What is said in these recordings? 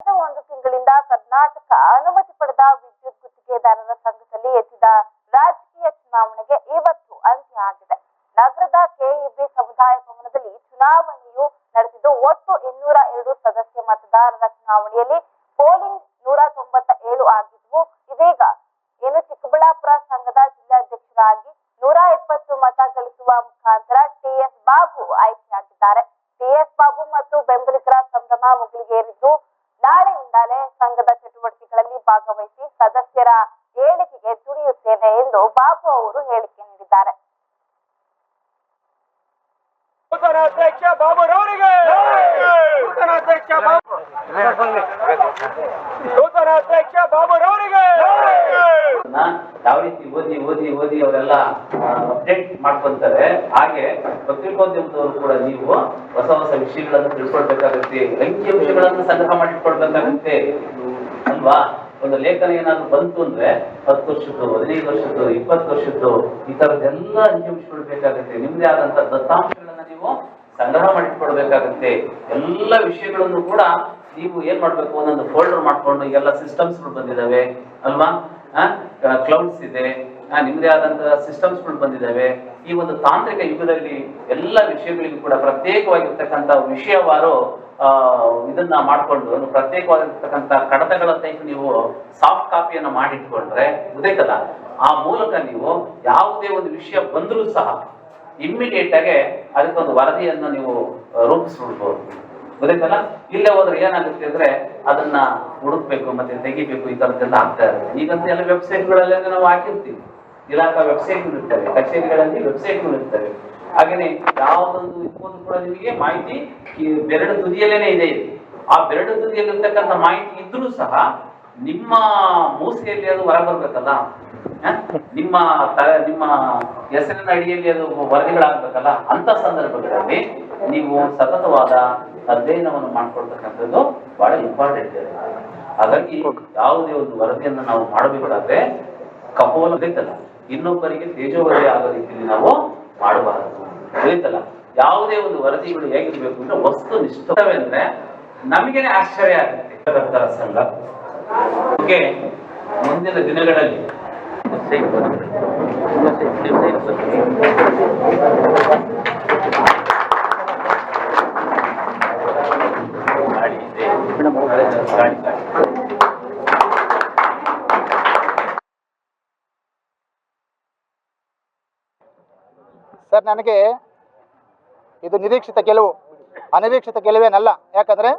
ಕಳೆದ ಒಂದು ತಿಂಗಳಿಂದ ಕರ್ನಾಟಕ ಅನುಮತಿ ಪಡೆದ ವಿದ್ಯುತ್ ಗುತ್ತಿಗೆದಾರರ ಸಂಘದಲ್ಲಿ ಎತ್ತಿದ ರಾಜಕೀಯ ಚುನಾವಣೆಗೆ ಇವತ್ತು ಅಂತ್ಯ ಆಗಿದೆ. ನಗರದ ಕೆಇಬಿ ಸಮುದಾಯ ಭವನದಲ್ಲಿ ಚುನಾವಣೆಯು ನಡೆದಿದ್ದು ಒಟ್ಟು ಇನ್ನೂರ ಎರಡು ಸದಸ್ಯ ಮತದಾರರ ಚುನಾವಣೆಯಲ್ಲಿ ಪೋಲಿಂಗ್ ನೂರ ತೊಂಬತ್ತ ಏಳು ಆಗಿದ್ವು. ಇದೀಗ ಏನು ಚಿಕ್ಕಬಳ್ಳಾಪುರ ಸಂಘದ ಜಿಲ್ಲಾಧ್ಯಕ್ಷರಾಗಿ ನೂರ ಇಪ್ಪತ್ತು ಮತ ಗಳಿಸುವ ಮುಖಾಂತರ ಟಿಎಸ್ ಬಾಬು ಆಯ್ಕೆಯಾಗಿದ್ದಾರೆ. ಟಿಎಸ್ ಬಾಬು ಮತ್ತು ಬೆಂಬಲಿಗರ ಸಂಭ್ರಮ ಮುಗಿಲಿಗೇರಿದ್ದು ಸಂಘದ ಚಟುವಟಿಕೆಗಳಲ್ಲಿ ಭಾಗವಹಿಸಿ ಸದಸ್ಯರ ಏಳಿಗೆಗೆ ದುಡಿಯುತ್ತೇನೆ ಎಂದು ಬಾಬು ಅವರು ಹೇಳಿಕೆ ನೀಡಿದ್ದಾರೆ. ನೂತನ ಅಧ್ಯಕ್ಷ ಬಾಬು ನೂತನ ಅಧ್ಯಕ್ಷ ಬಾಬುರವರಿಗೆ ನ ಯಾವ ರೀತಿ ಓದಿ ಓದಿ ಓದಿ ಅವರೆಲ್ಲ ಅಪ್ಡೇಟ್ ಮಾಡ್ಕೊಂತಾರೆ. ಹಾಗೆ ಪತ್ರಿಕೋದ್ಯಮದವರು ಕೂಡ ನೀವು ಹೊಸ ಹೊಸ ವಿಷಯಗಳನ್ನು ತಿಳ್ಕೊಳ್ಬೇಕಾಗುತ್ತೆ ಅಂಕಿ ವಿಷಯಗಳನ್ನು ಸಂಗ್ರಹ ಮಾಡಿಟ್ಕೊಳ್ಬೇಕಾಗುತ್ತೆ ಅಲ್ವಾ ಒಂದು ಲೇಖನ ಏನಾದ್ರು ಬಂತು ಅಂದ್ರೆ ಹತ್ತು ವರ್ಷದ್ದು, ಹದಿನೈದು ವರ್ಷದ್ದು, ಇಪ್ಪತ್ತು ವರ್ಷದ್ದು, ಈ ತರದ್ದೆಲ್ಲ ಅಂಕಿ ಅಂಶಗಳು ಬೇಕಾಗುತ್ತೆ ನಿಮ್ದೇ ಆದಂತ ದತ್ತಾಂಶಗಳನ್ನ ನೀವು ಸಂಗ್ರಹ ಮಾಡಿಟ್ಕೊಳ್ಬೇಕಾಗುತ್ತೆ. ಎಲ್ಲ ವಿಷಯಗಳನ್ನು ಕೂಡ ನೀವು ಏನ್ ಮಾಡ್ಬೇಕು? ಒಂದೊಂದು ಫೋಲ್ಡರ್ ಮಾಡ್ಕೊಂಡು, ಈಗೆಲ್ಲ ಸಿಸ್ಟಮ್ಸ್ಗಳು ಬಂದಿದಾವೆ, ಅಲ್ವಾ? ಕ್ಲೌಡ್ಸ್ ಇದೆ ಆ, ಆದಂತಹ ಆದಂತಹ ಸಿಸ್ಟಮ್ಸ್ಗಳು ಬಂದಿದ್ದಾವೆ. ಈ ಒಂದು ತಾಂತ್ರಿಕ ಯುಗದಲ್ಲಿ ಎಲ್ಲ ವಿಷಯಗಳಿಗೂ ಕೂಡ ಪ್ರತ್ಯೇಕವಾಗಿರ್ತಕ್ಕಂಥ ವಿಷಯವಾರು ಇದನ್ನ ಮಾಡ್ಕೊಂಡು ಪ್ರತ್ಯೇಕವಾಗಿರ್ತಕ್ಕಂಥ ಕಡತಗಳ ಟೈಪ್ ನೀವು ಸಾಫ್ಟ್ ಕಾಪಿಯನ್ನು ಮಾಡಿಟ್ಕೊಂಡ್ರೆ ಗೊತ್ತಾಯ್ತಲ್ಲ ಆ ಮೂಲಕ ನೀವು ಯಾವುದೇ ಒಂದು ವಿಷಯ ಬಂದರೂ ಸಹ ಇಮ್ಮಿಡಿಯೇಟ್ ಆಗಿ ಅದಕ್ಕೊಂದು ವರದಿಯನ್ನು ನೀವು ರೂಪಿಸ್ಬಿಡ್ಬೋದು. ಗೊತ್ತಾಯ್ತಲ್ಲ ಇಲ್ಲೇ ಹೋದ್ರೆ ಏನಾಗುತ್ತೆ ಅಂದ್ರೆ ಅದನ್ನ ಹುಡುಕ್ಬೇಕು ಮತ್ತೆ ತೆಗಿಬೇಕು ಈ ತರದ್ದೆಲ್ಲ ಆಗ್ತಾ ಇರುತ್ತೆ. ಈಗಂತ ಎಲ್ಲ ವೆಬ್ಸೈಟ್ಗಳಲ್ಲೆಲ್ಲ ನಾವು ಹಾಕಿರ್ತೀವಿ. ಇಲಾಖಾ ವೆಬ್ಸೈಟ್ಗಳು ಇರ್ತವೆ ಕಚೇರಿಗಳಲ್ಲಿ ವೆಬ್ಸೈಟ್ಗಳು ಇರ್ತವೆ ಹಾಗೇನೆ ಯಾವ್ದೊಂದು ಇಪ್ಪತ್ತು ಕೂಡ ನಿಮಗೆ ಮಾಹಿತಿ ಬೆರಡು ತುದಿಯಲ್ಲೇನೆ ಇದೆ. ಆ ಬೆರಡು ತುದಿಯಲ್ಲಿರ್ತಕ್ಕಂಥ ಮಾಹಿತಿ ಇದ್ರೂ ಸಹ ನಿಮ್ಮ ಮೂಸೆಯಲ್ಲಿ ಅದು ಹೊರ ಬರ್ಬೇಕಲ್ಲ? ಹ? ನಿಮ್ಮ ನಿಮ್ಮ ಹೆಸರಿನ ಅಡಿಯಲ್ಲಿ ಅದು ವರದಿಗಳಾಗ್ಬೇಕಲ್ಲ? ಅಂತ ಸಂದರ್ಭಗಳಲ್ಲಿ ನೀವು ಸತತವಾದ ಅಧ್ಯಯನವನ್ನು ಮಾಡ್ಕೊಳ್ತಕ್ಕಂಥದ್ದು ಬಹಳ ಇಂಪಾರ್ಟೆಂಟ್ ಇದೆ. ಹಾಗಾಗಿ ಯಾವುದೇ ಒಂದು ವರದಿಯನ್ನು ನಾವು ಮಾಡಬೇಕಾದ್ರೆ ಕಪೋಲ ಬೇಕಲ್ಲ ಇನ್ನೊಬ್ಬರಿಗೆ ತೇಜೋವಧಿ ಆಗೋ ರೀತಿಯಲ್ಲಿ ನಾವು ಮಾಡಬಾರದು. ತಿಳಿತಲ್ಲ ಯಾವುದೇ ಒಂದು ವರದಿಗಳು ಹೇಗಿರ್ಬೇಕು ಅಂದ್ರೆ ವಸ್ತು ನಿಷ್ಠವೆಂದ್ರೆ ನಮಗೇನೆ ಆಶ್ಚರ್ಯ ಆಗುತ್ತೆ. ಸಂಘ. ಮುಂದಿನ ದಿನಗಳಲ್ಲಿ ಗಾಡಿ ಇದೆ. ಗಾಡಿ ಗಾಡಿ ಸರ್, ನನಗೆ ಇದು ನಿರೀಕ್ಷಿತ ಗೆಲುವು. ಅನಿರೀಕ್ಷಿತ ಗೆಲುವೇನಲ್ಲ. ಯಾಕಂದರೆ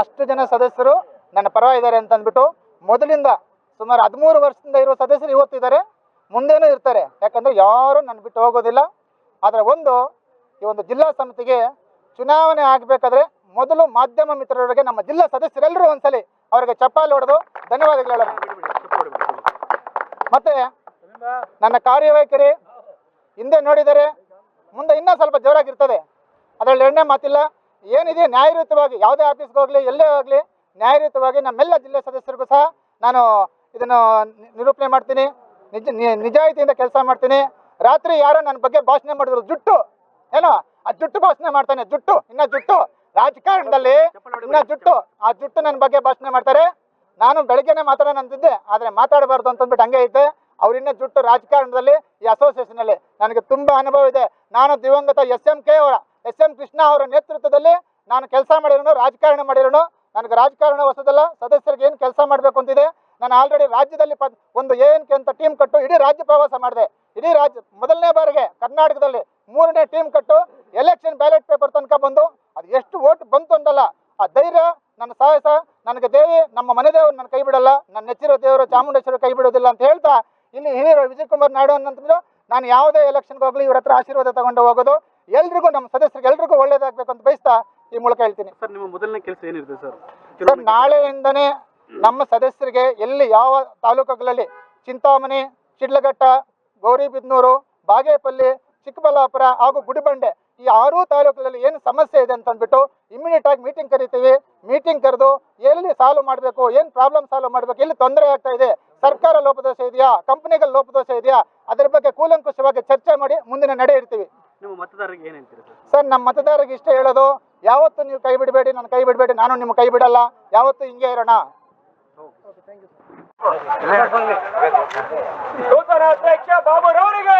ಅಷ್ಟು ಜನ ಸದಸ್ಯರು ನನ್ನ ಪರ ಇದ್ದಾರೆ ಅಂತ ಅಂದ್ಬಿಟ್ಟು ಮೊದಲಿಂದ ಸುಮಾರು ಹದಿಮೂರು ವರ್ಷದಿಂದ ಇರುವ ಸದಸ್ಯರು ಇವತ್ತಿದ್ದಾರೆ, ಮುಂದೇನೂ ಇರ್ತಾರೆ. ಯಾಕಂದರೆ ಯಾರೂ ನನ್ನ ಬಿಟ್ಟು ಹೋಗೋದಿಲ್ಲ. ಆದರೆ ಒಂದು, ಈ ಒಂದು ಜಿಲ್ಲಾ ಸಮಿತಿಗೆ ಚುನಾವಣೆ ಆಗಬೇಕಾದ್ರೆ ಮೊದಲು ಮಾಧ್ಯಮ ಮಿತ್ರರೊಳಗೆ ನಮ್ಮ ಜಿಲ್ಲಾ ಸದಸ್ಯರೆಲ್ಲರೂ ಒಂದ್ಸಲಿ ಅವರಿಗೆ ಚಪ್ಪಾಳೆ ಹೊಡೆದು ಧನ್ಯವಾದಗಳು ಮತ್ತೆ ನನ್ನ ಕಾರ್ಯವೈಖರಿ ಹಿಂದೆ ನೋಡಿದರೆ ಮುಂದೆ ಇನ್ನೂ ಸ್ವಲ್ಪ ಜೋರಾಗಿರ್ತದೆ. ಅದರಲ್ಲಿ ಎರಡನೇ ಮಾತಿಲ್ಲ. ಏನಿದೆ? ನ್ಯಾಯಯುತವಾಗಿ ಯಾವುದೇ ಆಫೀಸ್ಗೆ ಹೋಗಲಿ, ಎಲ್ಲೇ ಹೋಗಲಿ, ನ್ಯಾಯಯುತವಾಗಿ ನಮ್ಮೆಲ್ಲ ಜಿಲ್ಲೆ ಸದಸ್ಯರಿಗೂ ಸಹ ನಾನು ಇದನ್ನು ನಿರೂಪಣೆ ಮಾಡ್ತೀನಿ. ನಿಜ ನಿಜಾಯಿತಿಯಿಂದ ಕೆಲಸ ಮಾಡ್ತೀನಿ. ರಾತ್ರಿ ಯಾರೋ ನನ್ನ ಬಗ್ಗೆ ಭಾಷಣ ಮಾಡಿದ್ರು, ಜುಟ್ಟು. ಏನೋ? ಆ ಜುಟ್ಟು ಭಾಷಣ ಮಾಡ್ತಾನೆ, ಜುಟ್ಟು. ಇನ್ನ ಜುಟ್ಟು. ರಾಜಕಾರಣದಲ್ಲಿ ಇನ್ನ ಜುಟ್ಟು. ಆ ಜುಟ್ಟು ನನ್ನ ಬಗ್ಗೆ ಭಾಷಣ ಮಾಡ್ತಾರೆ. ನಾನು ಬೆಳಗ್ಗೆನೆ ಮಾತಾಡೋಣ ಅಂತಿದ್ದೆ ಆದರೆ ಮಾತಾಡಬಾರ್ದು ಅಂತಂದ್ಬಿಟ್ಟು ಹಂಗೆ ಐತೆ ಅವ್ರಿನ್ನ ಜುಟ್ಟು ರಾಜಕಾರಣದಲ್ಲಿ ಈ ಅಸೋಸಿಯೇಷನ್ ಅಲ್ಲಿ ನನಗೆ ತುಂಬಾ ಅನುಭವ ಇದೆ. ನಾನು ದಿವಂಗತ ಎಸ್ ಎಂ ಕೆ ಅವರ ಎಸ್ ಎಂ ಕೃಷ್ಣ ಅವರ ನೇತೃತ್ವದಲ್ಲಿ ನಾನು ಕೆಲಸ ಮಾಡಿರೋನು, ರಾಜಕಾರಣ ಮಾಡಿರೋನು. ನನಗೆ ರಾಜಕಾರಣ ಹೊಸದಲ್ಲ, ಸದಸ್ಯರಿಗೆ ಏನು ಕೆಲಸ ಮಾಡಬೇಕು ಅಂತಿದೆ. ನಾನು ಆಲ್ರೆಡಿ ರಾಜ್ಯದಲ್ಲಿ ಪ ಒಂದು ಎ ಎನ್ ಕೆ ಅಂತ ಟೀಮ್ ಕಟ್ಟು, ಇಡೀ ರಾಜ್ಯ ಪ್ರವಾಸ ಮಾಡಿದೆ. ಇಡೀ ರಾಜ್ಯ, ಮೊದಲನೇ ಬಾರಿಗೆ ಕರ್ನಾಟಕದಲ್ಲಿ ಮೂರನೇ ಟೀಮ್ ಕಟ್ಟು ಎಲೆಕ್ಷನ್ ಬ್ಯಾಲೆಟ್ ಪೇಪರ್ ತನಕ ಬಂದು, ಅದು ಎಷ್ಟು ಓಟ್ ಬಂತು ಅಂತಲ್ಲ, ಆ ಧೈರ್ಯ, ನನ್ನ ಸಾಹಸ, ನನಗೆ ದೇವಿ, ನಮ್ಮ ಮನೆ ದೇವರು ನನ್ನ ಕೈ ಬಿಡಲ್ಲ, ನನ್ನ ನೆಚ್ಚಿರೋ ದೇವರು ಚಾಮುಂಡೇಶ್ವರ ಕೈ ಬಿಡೋದಿಲ್ಲ ಅಂತ ಹೇಳ್ತಾ ಇಲ್ಲಿ ಹಿರಿಯರು ವಿಜಯ್ ಕುಮಾರ್ ನಾಯ್ಡು ಅಂತಂದ್ರೆ ನಾನು ಯಾವುದೇ ಎಲೆಕ್ಷನ್ಗೆ ಹೋಗ್ಲಿ ಇವ್ರ ಹತ್ರ ಆಶೀರ್ವಾದ ತಗೊಂಡು ಹೋಗೋದು. ಎಲ್ರಿಗೂ ನಮ್ಮ ಸದಸ್ಯರಿಗೆ ಎಲ್ರಿಗೂ ಒಳ್ಳೇದಾಗಬೇಕು ಅಂತ ಬಯಸ್ತಾ ಈ ಮೂಲಕ ಹೇಳ್ತೀನಿ. ಸರ್ ನಿಮ್ಮ ಮೊದಲನೇ ಕೆಲಸ ಏನಿರುತ್ತೆ ಸರ್? ಸರ್ ನಾಳೆಯಿಂದನೇ ನಮ್ಮ ಸದಸ್ಯರಿಗೆ ಎಲ್ಲಿ ಯಾವ ತಾಲೂಕುಗಳಲ್ಲಿ ಚಿಂತಾಮಣಿ ಶಿಡ್ಲಘಟ್ಟ ಗೌರಿಬಿದ್ನೂರು ಬಾಗೇಪಲ್ಲಿ ಚಿಕ್ಕಬಳ್ಳಾಪುರ ಹಾಗೂ ಗುಡಿಬಂಡೆ ಈ ಆರೂ ತಾಲೂಕುಗಳಲ್ಲಿ ಏನು ಸಮಸ್ಯೆ ಇದೆ ಅಂತ ಅಂದ್ಬಿಟ್ಟು ಇಮಿಡಿಯೇಟ್ ಆಗಿ ಮೀಟಿಂಗ್ ಕರಿತೀವಿ. ಮೀಟಿಂಗ್ ಕರೆದು ಎಲ್ಲಿ ಸಾಲ್ವ್ ಮಾಡಬೇಕು ಏನು ಪ್ರಾಬ್ಲಮ್ ಸಾಲ್ವ್ ಮಾಡಬೇಕು ಎಲ್ಲಿ ತೊಂದರೆ ಆಗ್ತಾ ಇದೆ ಸರ್ಕಾರ ಲೋಪದೋಷ ಇದೆಯಾ? ಕಂಪನಿಗಳ ಲೋಪದೋಷ ಇದೆಯಾ? ಅದರ ಬಗ್ಗೆ ಕೂಲಂಕುಷವಾಗಿ ಚರ್ಚೆ ಮಾಡಿ ಮುಂದಿನ ನಡೆ ಇರ್ತೀವಿ ನಿಮ್ಮ ಮತದಾರರಿಗೆ ಏನು ಹೇಳ್ತೀರಿ ಸರ್? ಸರ್ ನಮ್ಮ ಮತದಾರರಿಗೆ ಇಷ್ಟ ಹೇಳೋದು ಯಾವತ್ತು ನೀವು ಕೈ ಬಿಡಬೇಡಿ ನಾನು ಕೈ ಬಿಡಬೇಡಿ ನಾನು ನಿಮ್ಮ ಕೈ ಬಿಡಲ್ಲ ಯಾವತ್ತು ಹಿಂಗೆ ಇರೋಣ? ನೂತನ ಅಧ್ಯಕ್ಷ ಬಾಬುರವರಿಗೆ.